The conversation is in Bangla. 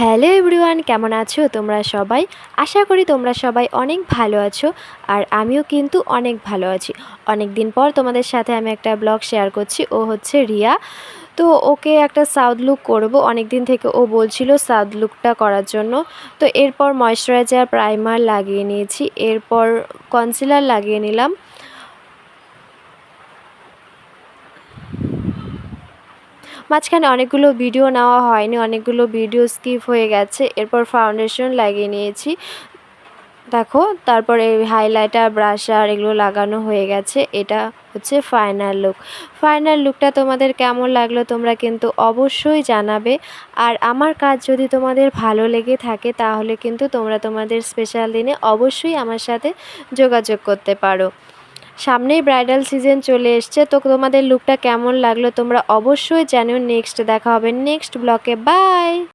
হ্যালো এভরিওয়ান, কেমন আছো তোমরা সবাই? আশা করি তোমরা সবাই অনেক ভালো আছো আর আমিও কিন্তু অনেক ভালো আছি। অনেক দিন পর তোমাদের সাথে আমি একটা ব্লগ শেয়ার করছি, ও হচ্ছে রিয়া। তো ওকে একটা সাউথ লুক করব। অনেক দিন থেকে ও বলছিল সাউথ লুকটা করার জন্য। তো এরপর ময়শ্চারাইজার, প্রাইমার লাগিয়ে নিয়েছি। এরপর কনসিলার লাগিয়ে নিলাম। মাঝখানে অনেকগুলো ভিডিও নেওয়া হয়নি, অনেকগুলো ভিডিও স্কিপ হয়ে গেছে। এরপর ফাউন্ডেশন লাগিয়ে নিয়েছি। দেখো, তারপরে হাইলাইটার ব্রাশার এগুলো লাগানো হয়ে গেছে। এটা হচ্ছে ফাইনাল লুক ফাইনাল লুকটা তোমাদের কেমন লাগল তোমরা কিন্তু অবশ্যই জানাবে। আর আমার কাজ যদি তোমাদের ভালো লেগে থাকে, তাহলে কিন্তু তোমরা তোমাদের স্পেশাল দিনে অবশ্যই আমার সাথে যোগাযোগ করতে পারো। সামনেই ব্রাইডাল সিজন চলে এসছে। তো তোমাদের লুকটা কেমন লাগল তোমরা অবশ্যই জানিও। নেক্সট দেখা হবে নেক্সট ব্লকে বাই